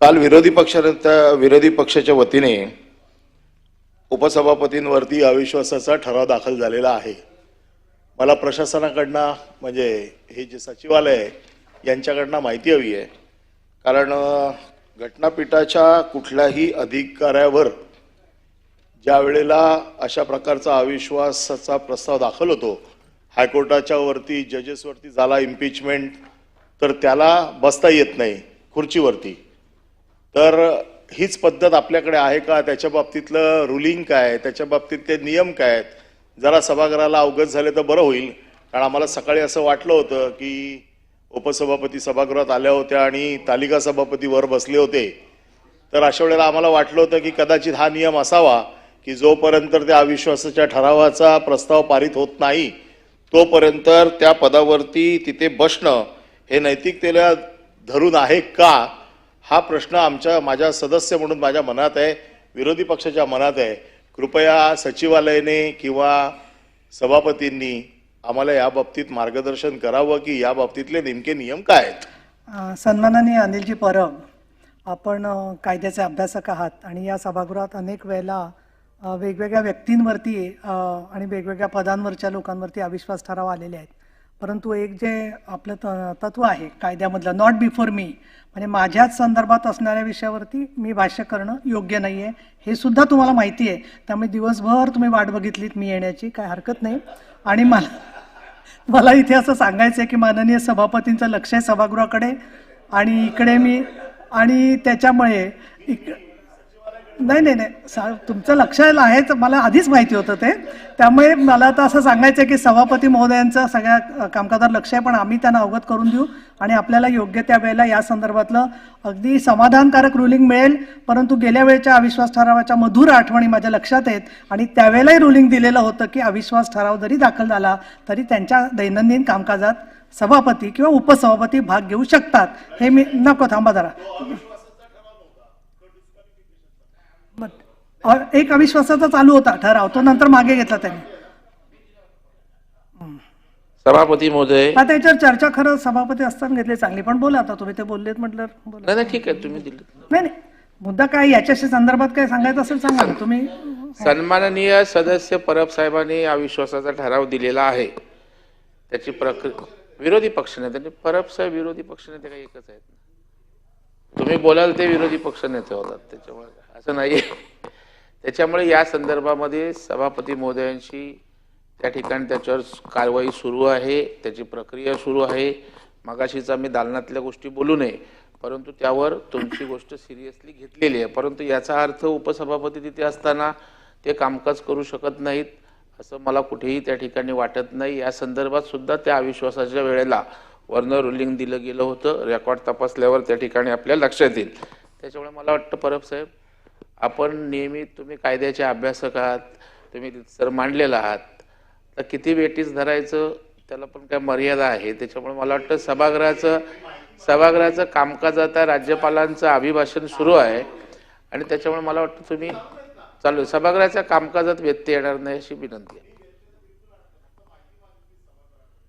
काल विरोधी पक्षाने विरोधी पक्षाच्या वतीने उपसभापतींवरती अविश्वासाचा ठराव दाखल झालेला आहे. मला प्रशासनाकडनं म्हणजे हे जे सचिवालय आहे यांच्याकडनं माहिती हवी आहे. कारण घटनापीठाच्या कुठल्याही अधिकाऱ्यावर ज्या वेळेला अशा प्रकारचा अविश्वासाचा प्रस्ताव दाखल होतो हायकोर्टाच्या वरती जजेसवरती झाला इम्पिचमेंट तर त्याला बसता येत नाही खुर्चीवरती. तर हीच पद्धत आपल्याकडे आहे का? त्याच्या बाबतीतलं रुलिंग काय? त्याच्या बाबतीतले नियम काय आहेत? जरा सभागृहाला अवगत झाले तर बरं होईल. कारण आम्हाला सकाळी असं वाटलं होतं की उपसभापती सभागृहात आल्या होत्या आणि तालिका सभापती वर बसले होते. तर अशा वेळेला आम्हाला वाटलं होतं की कदाचित हा नियम असावा की जोपर्यंत त्या अविश्वासाच्या ठरावाचा प्रस्ताव पारित होत नाही तोपर्यंत त्या पदावरती तिथे बसणं हे नैतिकतेला धरून आहे का? हा प्रश्न आमच्या माझ्या सदस्य म्हणून माझ्या मनात आहे विरोधी पक्षाच्या मनात आहे. कृपया सचिवालयाने किंवा सभापतींनी आम्हाला या बाबतीत मार्गदर्शन करावं की या बाबतीतले नेमके नियम काय आहेत? सन्मानाने सन्माननीय अनिलजी परब आपण कायद्याचे अभ्यासक आहात आणि या सभागृहात अनेक वेळेला वेगवेगळ्या व्यक्तींवरती आणि वेगवेगळ्या पदांवरच्या लोकांवरती अविश्वास ठराव आलेले आहेत. परंतु एक जे आपलं त- तत्व आहे कायद्यामधलं नॉट बिफोर मी म्हणजे माझ्याच संदर्भात असणाऱ्या विषयावरती मी भाष्य करणं योग्य नाही आहे हे सुद्धा तुम्हाला माहिती आहे त्यामुळे दिवसभर तुम्ही वाट बघितलीत मी येण्याची काय हरकत नाही. आणि मला मला इथे असं सांगायचं आहे की माननीय सभापतींचं लक्ष आहे सभागृहाकडे. आणि इकडे मी आणि त्याच्यामुळे इक नाही नाही नाही. सा तुमचं लक्ष आहेच. मला आधीच माहिती होतं ते. त्यामुळे मला आता असं सांगायचं आहे की सभापती महोदयांचं सगळ्या कामकाजावर लक्ष आहे पण आम्ही त्यांना अवगत करून देऊ आणि आपल्याला योग्य त्या वेळेला या संदर्भातलं अगदी समाधानकारक रुलिंग मिळेल. परंतु गेल्या वेळेच्या अविश्वास ठरावाच्या मधुर आठवणी माझ्या लक्षात आहेत आणि त्यावेळेलाही रुलिंग दिलेलं होतं की अविश्वास ठराव जरी दाखल झाला तरी त्यांच्या दैनंदिन कामकाजात सभापती किंवा उपसभापती भाग घेऊ शकतात. हे मी नको थांबा जरा बर. अ- एक अविश्वासाचा चालू होता ठराव. तो नंतर मागे घेतला त्यांनी. सभापती महोदय. आता याच्यावर चर्चा खरं सभापती असताना घेतली चांगली. पण बोला आता तुम्ही ते बोललेत म्हटलं बोला. नाही नाही ठीक आहे तुम्ही दिले. नाही नाही. मुद्दा काय याच्याशी संदर्भात काय सांगायचं असेल सांगा ना तुम्ही. सन्माननीय सदस्य परब साहेबांनी अविश्वासाचा ठराव दिलेला आहे. त्याची प्रक्रिया विरोधी पक्षनेते परब साहेब विरोधी पक्षनेते काही एकच आहेत. तुम्ही बोलाल ते विरोधी पक्षनेते होतात त्याच्यामुळे असं नाही त्याच्यामुळे या संदर्भामध्ये सभापती महोदयांशी त्या ठिकाणी त्याच्यावर कारवाई सुरू आहे त्याची प्रक्रिया सुरू आहे. मगाशीच आम्ही दालनातल्या गोष्टी बोलू नये परंतु त्यावर तुमची गोष्ट सिरियसली घेतलेली आहे. परंतु याचा अर्थ उपसभापती तिथे असताना ते कामकाज करू शकत नाहीत असं मला कुठेही त्या ठिकाणी वाटत नाही. या संदर्भात सुद्धा त्या अविश्वासाच्या वेळेला वर्ण रुलिंग दिलं गेलं होतं. रेकॉर्ड तपासल्यावर त्या ठिकाणी आपल्या लक्षात येईल. त्याच्यामुळे मला वाटतं परब साहेब आपण नेहमी तुम्ही कायद्याचे अभ्यासक आहात तुम्ही सर मांडलेला आहात तर किती वेटीस धरायचं त्याला पण काय मर्यादा आहे. त्याच्यामुळे मला वाटतं सभागृहाचं सभागृहाचं कामकाज आता राज्यपालांचं अभिभाषण सुरू आहे. आणि त्याच्यामुळे मला वाटतं तुम्ही चालू सभागृहाच्या कामकाजात व्यत्यय येणार नाही अशी विनंती आहे.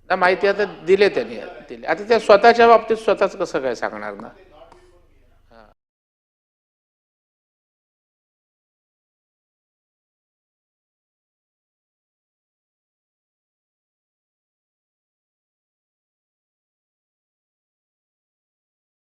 ना माहिती आता दिले त्यांनी दिली. आता त्या स्वतःच्या बाबतीत स्वतःच कसं काय सांगणार ना?